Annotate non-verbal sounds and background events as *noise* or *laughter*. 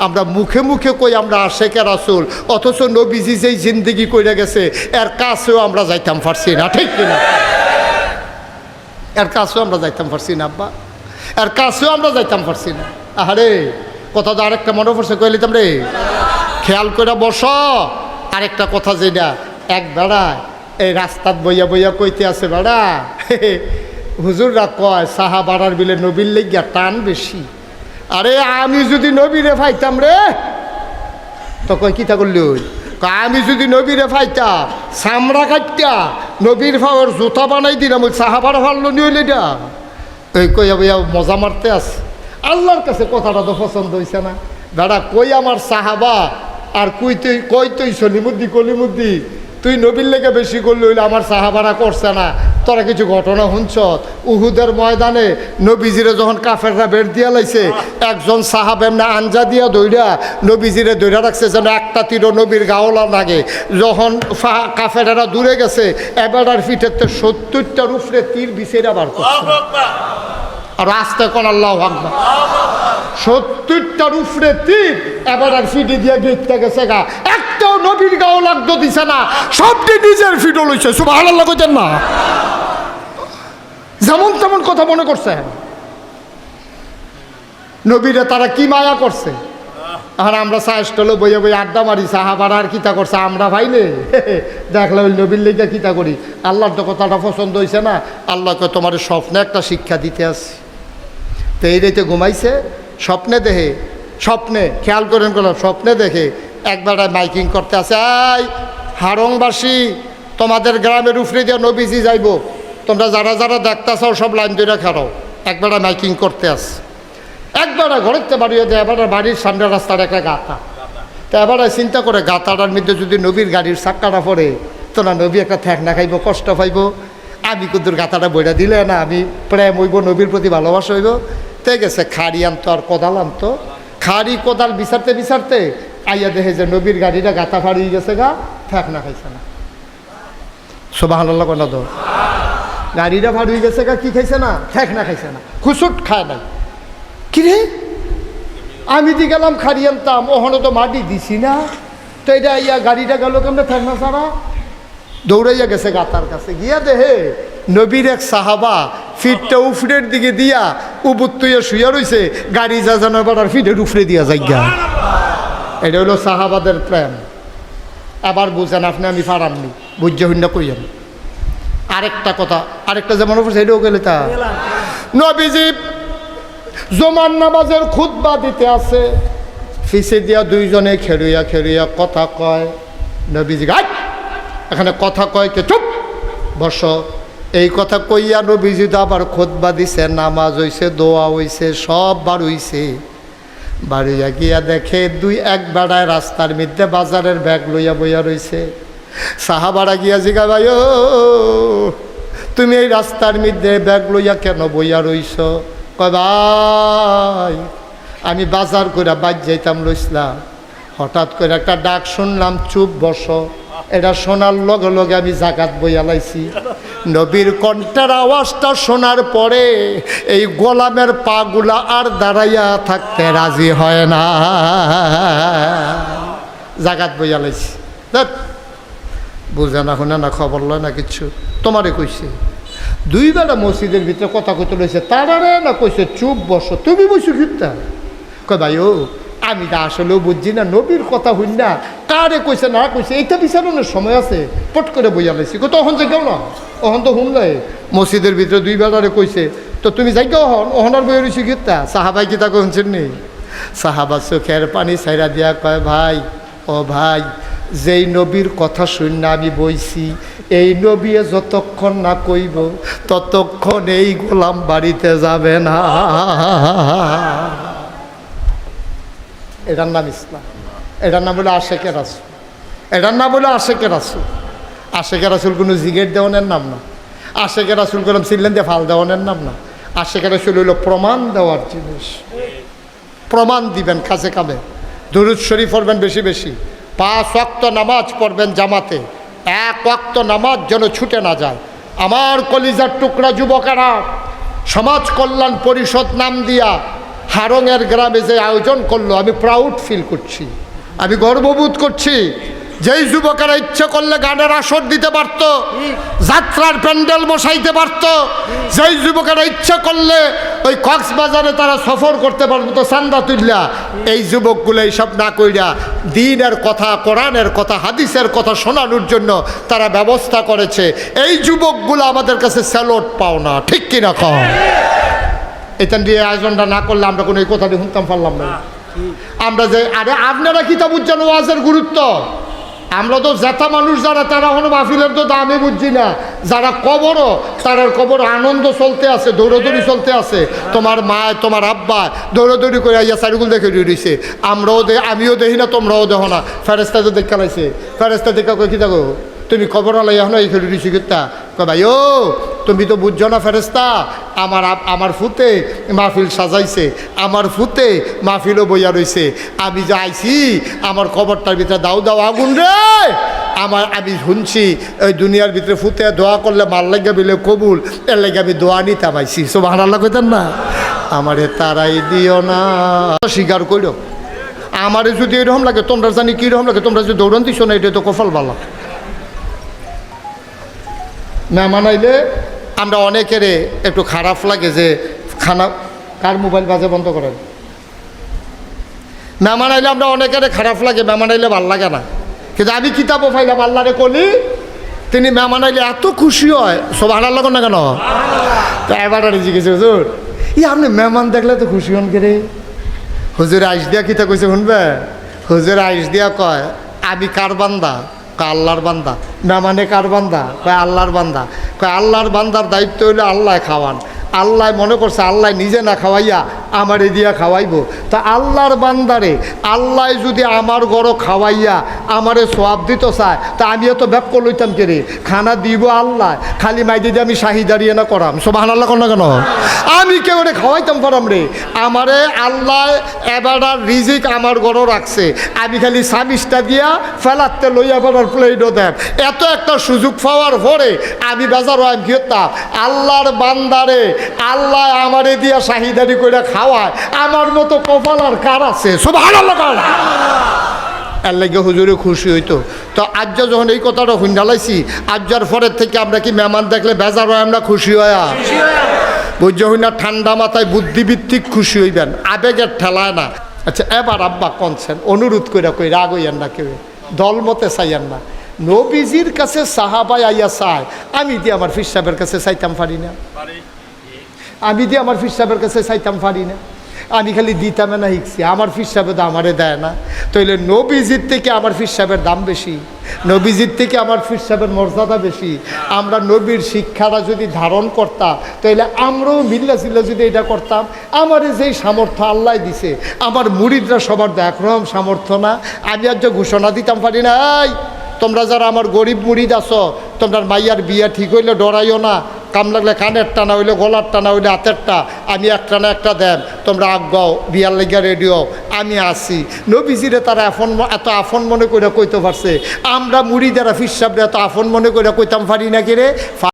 আমরা মুখে মুখে কই আমরা আশেকের রাসুল, অথচ নবীজি যেই জিন্দগি কইরা গেছে, এর কাছেও আমরা যাইতাম পারছি না, ঠিক কিনা? এর কাছেও আমরা যাইতাম পারছি না, আব্বা। এর কাছেও আমরা যাইতাম পারছি না। আহারে, কথা তো আরেকটা মনে পড়ছে কইলে রে? খেয়াল করে বস। আরেকটা কথা যেটা, এক বেড়া এই রাস্তাত বইয়া বইয়া কইতে আছে, বেড়া। *laughs* হুজুররা কয় সাহা বাড়ার বিলে নবীর লেগিয়া টান বেশি। আরে আমি যদি নবীরে ফাইতাম রে তো কয় কিতা করলি ওই? কয়, আমি যদি নবীরে ফাইতা চামড়া কাটতা নবীর ফাওয়ার জুতা বানাই দিলাম ওই সাহাবার ফাল্লো নিয়ে এটা। এই বইয়া মজা মারতে আছে আল্লাহর কাছে কথাটা তো পছন্দ হয়েছে না। দাদা কই আমার সাহাবা আর কই তুই কই তুই সলিমুদ্দি কলিমুদ্দি? তুই নবীর লেগে বেশি করলি হইলে আমার সাহাবারা করছে না। তোরা কিছু ঘটনা শুনছ? উহুদের ময়দানে নবীজিরে যখন কাফেররা বের দিয়া লাইছে একজন সাহাব এমনি আঞ্জা দিয়া দৌড়া নবীজিরে দৌড়া রাখছে যেন একটা তীরও নবীর গাওলা লাগে। যখন কাফেরেরা দূরে গেছে এবারার ফিটেতে সত্তরটার উপরে তীর বিছেরা বার করছে। আর আস্তে কোন আল্লাহ আকবার। সত্তরটার উপরে তীর এবার আর ফিটে দিয়ে গেটতে গেছে গা। একটাও নবীর গাও লাগতো দিছে না। সবটি নিজের ফিটও লইছে। শুভ আল্লাহ কইতেন না। যেমন তেমন কথা মনে করছে। নবীরা তারা কি মায়া করছে? আর আমরা সাহেস্টলে বইয়ে বইয়ে আড্ডা মারি, সাহাবার আর কিতা করছে? আমরা ভাইলে দেখলে ওই নবীর লেগে কিতা করি? আল্লাহর তো কথাটা পছন্দ হয়েছে না। আল্লাহকে তোমার স্বপ্নে একটা শিক্ষা দিতে আসি তো এই রেতে ঘুমাইছে, স্বপ্নে দেখে, স্বপ্নে, খেয়াল করেন কোনো স্বপ্নে দেখে একবার মাইকিং করতে আসে আই হারংবাসী, তোমাদের গ্রামের উফরে দিয়ে নবীজি যাইব। তোমরা যারা যারা দেখতেছাও সব লাইন ধরে খাড়াও একবার মাইকিং করতে আসে। একবার ঘরেতে বাড়িয়ে দেয় এবার বাড়ির সামনে রাস্তার একটা গাথা তো এবার চিন্তা করে গাথাটার মধ্যে যদি নবীর গাড়ির চাক্কাটা পড়ে, তো না, নবী একটা ঠেক না খাইব, কষ্ট পাইব। আমি কুদ্দুর গাথাটা বইটা দিলে না, আমি প্রেম হইব, নবীর প্রতি ভালোবাসা হইব। তে গেছে, খাড়ি আনতো আর কোদাল আনতো। খাড়ি, কোদাল বিচারতে বিচারতে আইয়া দেখে যে নবীর গাড়িটা গাথা ফাড়িয়ে গেছে গা ঠেক না খাইছে না। সোবাহ কোনা তো? গাড়িটা ফাড়িয়ে গেছে কি খাইছে না? ঠেক না খাইছে না। খুশুট খায় নাই। কিরে আমি দি গেলাম খাড়ি আনতাম ওখানে তো মাটি দিছি না। তো এটা ইয়া গাড়িটা গেল কেমন? থাকনা সারা দৌড়াইয়া গেছে গাতার কাছে। গিয়া দেহে নবীর এক সাহাবা ফিটটা উফরের দিকে দিয়া, উবুত তুইয়া শুয়া রইছে গাড়ি যা জানার আর ফিটের উফরে দিয়া যাই গা এটা হলো সাহাবাদের প্রেম। আবার বুঝেন আপনি আমি ফারামনি বুঝে হইনা কইয়েন। আরেকটা কথা। আরেকটা যেমন এটাও গেলে তা। নবীজি জমান নামাজের খুতবা দিতে আছে ফিসে দিয়া দুইজনে খেরুইয়া খেরুইয়া কথা কয়। নবীজি গাছ এখানে কথা কয় কে চুপ, বস। এই কথা কইয়া নবীজি তো আবার খুতবা দিছে, নামাজ হইছে, দোয়া হইছে, সব বার হইছে। বাড়িয়া গিয়া দেখে দুই এক বেড়ায় রাস্তার মধ্যে বাজারের ব্যাগ লইয়া বইয়া রইছে। সাহাবাড়া গিয়া জিগা ভাই তুমি এই রাস্তার মধ্যে ব্যাগ লইয়া কেন বইয়া রইছ? কয়, ভাই, আমি বাজার করে বাদ যাইতাম রইসলাম হঠাৎ করে একটা ডাক শুনলাম, চুপ বস, এটা শোনার লগে লগে আমি জাগাত বইয়া লাইছি। নবীর কণ্ঠের আওয়াজটা শোনার পরে এই গোলামের পাগুলা আর দাঁড়াইয়া থাকতে রাজি হয় না। জাগাত বইয়া লাইছি। বুঝে না শুনে না খবর লয় না কিচ্ছু। তোমারে কইছে। দুই বেলা মসজিদের ভিতরে কথা কইতে লইছে, তারারে না কইছে, চুপ বসো, তুমি বসে ফিরতা কয়, ভাই, ও, আমি তা আসলেও বুঝছি না, নবীর কথা হইন না। কারে কইছে, না কইছে, এইটা বিচারণের সময় আছে। পট করে বইয়া লাইছি। কত অহন যে কেউ না, অহন তো শুনলে। মসজিদের ভিতরে দুই বেলারে কইছে, তো তুমি যাই অহন অহনার বইয়া রয়েছি কিতা? সাহাবাই কিতা কইছেন নেই সাহাবা চোখের পানি ছাইরা দিয়া কয়, ভাই, ও ভাই যেই নবীর কথা শুনে আমি বইছি, এই নবী যতক্ষণ না কইব, ততক্ষণ এই গোলাম বাড়িতে যাবে না। এটার নাম ইসলাম। এটার নাম বলে আশেকের রাসুল। এটার নাম বলে আশেকের রাসুল। আশেকের রাসুল কোনো জিগেট দেওয়ানের নাম না। আশেকের রাসুল করলাম সিলেন দিয়ে ফাল দেওয়ানের নাম না। আশেকের রাসুল হইল প্রমাণ দেওয়ার জিনিস। প্রমাণ দিবেন কাছে কামে। দুরুদ শরীফ পড়বেন বেশি বেশি। পাঁচ ওয়াক্ত নামাজ পড়বেন জামাতে। এক ওয়াক্ত নামাজ যেন ছুটে না যায়। আমার কলিজার টুকরা যুবকেরা, সমাজ কল্যাণ পরিষদ নাম দিয়া হারঙের গ্রামে যে আয়োজন করল, আমি প্রাউড ফিল করছি। আমি গর্ববোধ করছি, যেই যুবকেরা ইচ্ছে করলে গানের আসর দিতে পারতো, যাত্রার প্যান্ডেল বসাইতে পারতো, যেই যুবকেরা ইচ্ছে করলে ওই কক্সবাজারে তারা সফর করতে পারতো তো চান্দা তুললা এই যুবকগুলো এইসব না কইরা দিনের কথা কোরআনের কথা হাদিসের কথা শোনানোর জন্য তারা ব্যবস্থা করেছে। এই যুবকগুলো আমাদের কাছে স্যালোট পাও না ঠিক কিনা কম এখান দিয়ে আয়োজনটা না করলে আমরা কোনো এই কথাটি শুনতাম পারলাম না। আমরা যে আরে আপনারা কি তা বুঝছেন ওয়াজের গুরুত্ব? আমরা তো জেতা মানুষ যারা, তারা হলো মাহফিলের তো দামই বুঝছি না। যারা কবরও তারার কবর আনন্দ চলতে আছে, দৌড়দৌড়ি চলতে আছে। তোমার মা, তোমার আব্বা দৌড়দৌড়ি করে আইয়া চারিগুল দেখে রইছে। আমরাও দে, আমিও দেখি না, তোমরাও দেখো না। ফেরেস্তাতে দেখা লাইছে। ফেরেস্তা দেখা কই কি দেখো? তুমি খবর আলাই এখন এই খেলে দিছি কিতা কয়, ভাই, ও, তুমি তো বুঝছ না ফেরেস্তা আমার আমার ফুতে মাহফিল সাজাইছে, আমার ফুতে মাহফিলও বইয়া রইছে। আমি যে আইছি, আমার খবরটার ভিতরে দাও দাও, আগুন রে। আমার, আমি শুনছি ওই দুনিয়ার ভিতরে ফুতে দোয়া করলে মাল লাগে বিলে কবুল, এর লাগে আমি দোয়া নিতাম আইছি। সব হারাল্লা কইতেন না? আমারে তারাই দিও না। স্বীকার করো আমারে যদি এরকম লাগে, তোমরা জানি কীরকম লাগে, তোমরা যদি দৌড়ান দিছো না, এটা তো কফল ভালো মেহমান আইলে আমরা অনেকেরে একটু খারাপ লাগে যে খানা কার মোবাইল বাজে বন্ধ করেন। মেহমান আইলে আমরা অনেকেরে খারাপ লাগে মেহমান আইলে ভালো লাগে না। কিন্তু আমি কিতাবও পাইলাম, আল্লাহরে কলি, তিনি মেহমান আইলে এত খুশি হয়। সব হারার লাগুন না কেন? তা এবার আর জিজ্ঞেস হুজুর ই আপনি মেহমান দেখলে তো খুশি হন কে হুজুর আইস দিয়া কিতা কইছে শুনবে? হুজুর আইস দিয়া কয়, আমি কার বান্দা? কয় আল্লাহর বান্দা। না মানে কার বান্দা? কয় আল্লাহর বান্দা। কয় আল্লাহর বান্দার দায়িত্ব হইল আল্লাহ খাওয়ান। আল্লাহ মনে করছে আল্লাহ নিজে না খাওয়াইয়া আমারে দিয়া খাওয়াইবো। তা আল্লাহর বান্দারে আল্লাহ যদি আমার গড় খাওয়াইয়া আমারে সোয়াব দিত চায়, তা আমিও তো ব্যাপ লইতাম কে রে খানা দিব আল্লাহ, খালি মাই দিদি আমি শাহি দাঁড়িয়ে না করাম। সব আল্লাহ কর না কেন? আমি কেউ রে খাওয়াইতাম পারাম রে। আমারে আল্লাহ এবার রিজিক আমার গড় রাখছে। আমি খালি সাবিসটা দিয়া ফেলাতে লইয়া বেড়ার প্লেটও দেন এত একটা সুযোগ পাওয়ার পরে আমি বেজার কি হতাম আল্লাহর বান্দারে আল্লাহ আমারে দিয়া শাহিদারি করে খাওয়ায়। আমার মতো কপাল আর কার আছে? সব আল্লাহ কার এর লাগে হুজুরে খুশি হইতো। তো আজ যখন এই কথাটা হুন্ডালাইছি আজ্জার পরের থেকে আমরা কি মেহমান দেখলে বেজার হয় আমরা খুশি হয়া? বুঝতে হই না ঠান্ডা মাথায় বুদ্ধিভিত্তিক খুশি হইবেন আবেগের ঠেলায় না। আচ্ছা এবার আব্বা কনছেন অনুরোধ করে কই রাগ হইয়েন না কেউ। দল মতে চাইয়েন না। নবীজির কাছে সাহাবাই আইয়া চায় আমি দিয়ে আমার ফির সাহেবের কাছে চাইতাম পারি না। আমি দিয়ে আমার ফির সাহেবের কাছে চাইতাম পারি না। আমি খালি দিতামে না শিখছি আমার ফির সাহেবে তো আমারে দেয় না। তাইলে নবীজির থেকে আমার ফির সাহেবের দাম বেশি নবীজির থেকে আমার ফির সাহেবের মর্যাদা বেশি। আমরা নবীর শিক্ষাটা যদি ধারণ করতাম তাইলে আমরাও মিল্লা চিল্লা যদি এটা করতাম আমার যেই সামর্থ্য আল্লাহ দিছে আমার মুড়িদরা সবার তো একরকম সামর্থ্য না। আমি আজ যে ঘোষণা দিতাম পারি না এই তোমরা যারা আমার গরিব মুড়িদ আছো, তোমরা মাইয়ার বিয়া ঠিক হইলে ডরাইও না। কাম লাগলে কানের টানা হইলে, গলার টানা হইলে হাতেরটা আমি একটা না একটা দেন। তোমরা আগাও বিয়ার লাগিয়া রেডিও আমি আসি। নবীজিরে তারা এখন এত আফন মনে করে কইতে পারছে। আমরা মুড়ি যারা ফিসাবরে এত আফন মনে করে কইতাম ফারি না কি রে?